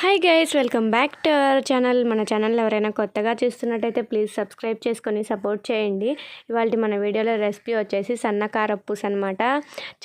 Hi guys welcome back to our channel మన channel ఎవరైనా కొత్తగా చూస్తున్నట్టయితే ప్లీజ్ సబ్స్క్రైబ్ చేసుకొని సపోర్ట్ చేయండి. ఇవాళ మన వీడియోలో రెసిపీ వచ్చేసి సన్నకార కారప్పూస్ అనమాట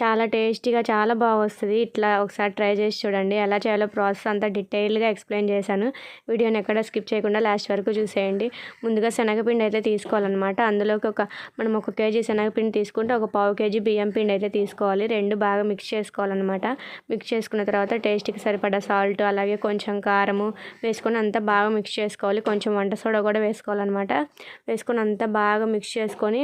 చాలా టేస్టీగా చాలా బాగా వస్తుంది. ఇట్లా ఒకసారి ట్రై చేసి చూడండి. ఎలా చేయాలో ప్రాసెస్ అంతా డీటెయిల్గా ఎక్స్ప్లెయిన్ చేశాను. వీడియోని ఎక్కడ స్కిప్ చేయకుండా లాస్ట్ వరకు చూసేయండి. ముందుగా శనగపిండి అయితే తీసుకోవాలన్నమాట. అందులోకి ఒక మనం ఒక కేజీ శనగపిండి తీసుకుంటే ఒక పావు కేజీ బియ్యం పిండి అయితే తీసుకోవాలి. రెండు బాగా మిక్స్ చేసుకోవాలన్నమాట. మిక్స్ చేసుకున్న తర్వాత టేస్ట్కి సరిపడా సాల్ట్ అలాగే కొంచెం కొంచెం కారము వేసుకొని అంతా బాగా మిక్స్ చేసుకోవాలి. కొంచెం వంట సోడా కూడా వేసుకోవాలన్నమాట. వేసుకొని అంతా బాగా మిక్స్ చేసుకొని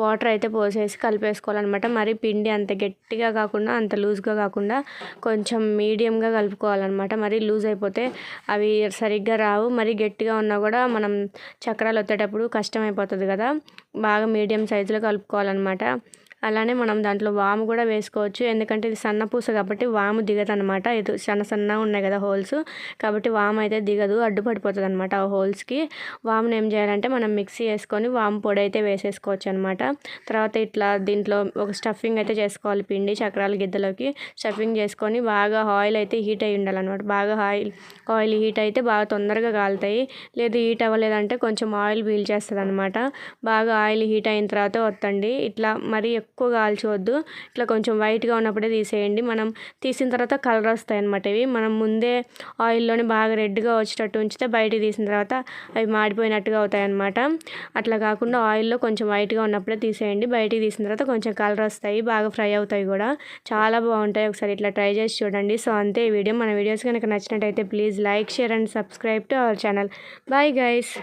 వాటర్ అయితే పోసేసి కలిపేసుకోవాలన్నమాట. మరి పిండి అంత గట్టిగా కాకుండా అంత లూజ్గా కాకుండా కొంచెం మీడియంగా కలుపుకోవాలన్నమాట. మరి లూజ్ అయిపోతే అవి సరిగ్గా రావు. మరి గట్టిగా ఉన్నా కూడా మనం చక్రాలు వచ్చేటప్పుడు కష్టం అయిపోతుంది కదా. బాగా మీడియం సైజులో కలుపుకోవాలన్నమాట. అలానే మనం దాంట్లో వాము కూడా వేసుకోవచ్చు. ఎందుకంటే ఇది సన్న పూస కాబట్టి వాము దిగదు అనమాట ఇది సన్న సన్నగా ఉన్నాయి కదా హోల్స్. కాబట్టి వాము అయితే దిగదు అడ్డుపడిపోతుంది అనమాట ఆ హోల్స్కి. వామును ఏం చేయాలంటే మనం మిక్సీ వేసుకొని వాము పొడి అయితే వేసేసుకోవచ్చు అనమాట తర్వాత ఇట్లా దీంట్లో ఒక స్టఫింగ్ అయితే చేసుకోవాలి పిండి చక్రాల గిద్దలోకి. స్టఫింగ్ చేసుకొని బాగా ఆయిల్ అయితే హీట్ అయ్యి ఉండాలన్నమాట. బాగా ఆయిల్ ఆయిల్ హీట్ అయితే బాగా తొందరగా కాలుతాయి. లేదు హీట్ అవ్వలేదంటే కొంచెం ఆయిల్ పీల్చేస్తుంది అనమాట బాగా ఆయిల్ హీట్ అయిన తర్వాత వత్తండి. ఇట్లా మరీ ఎక్కువ కాల్చవద్దు. ఇట్లా కొంచెం వైట్గా ఉన్నప్పుడే తీసేయండి. మనం తీసిన తర్వాత కలర్ వస్తాయి అనమాట ఇవి. మనం ముందే ఆయిల్లోనే బాగా రెడ్గా వచ్చేటట్టు ఉంచితే బయటికి తీసిన తర్వాత అవి మాడిపోయినట్టుగా అవుతాయి అనమాట అట్లా కాకుండా ఆయిల్లో కొంచెం వైట్గా ఉన్నప్పుడే తీసేయండి. బయటికి తీసిన తర్వాత కొంచెం కలర్ వస్తాయి. బాగా ఫ్రై అవుతాయి కూడా. చాలా బాగుంటాయి. ఒకసారి ఇట్లా ట్రై చేసి చూడండి. సో అంతే ఈ వీడియో. మన వీడియోస్ కనుక నచ్చినట్టయితే please like share and subscribe to our channel. Bye guys.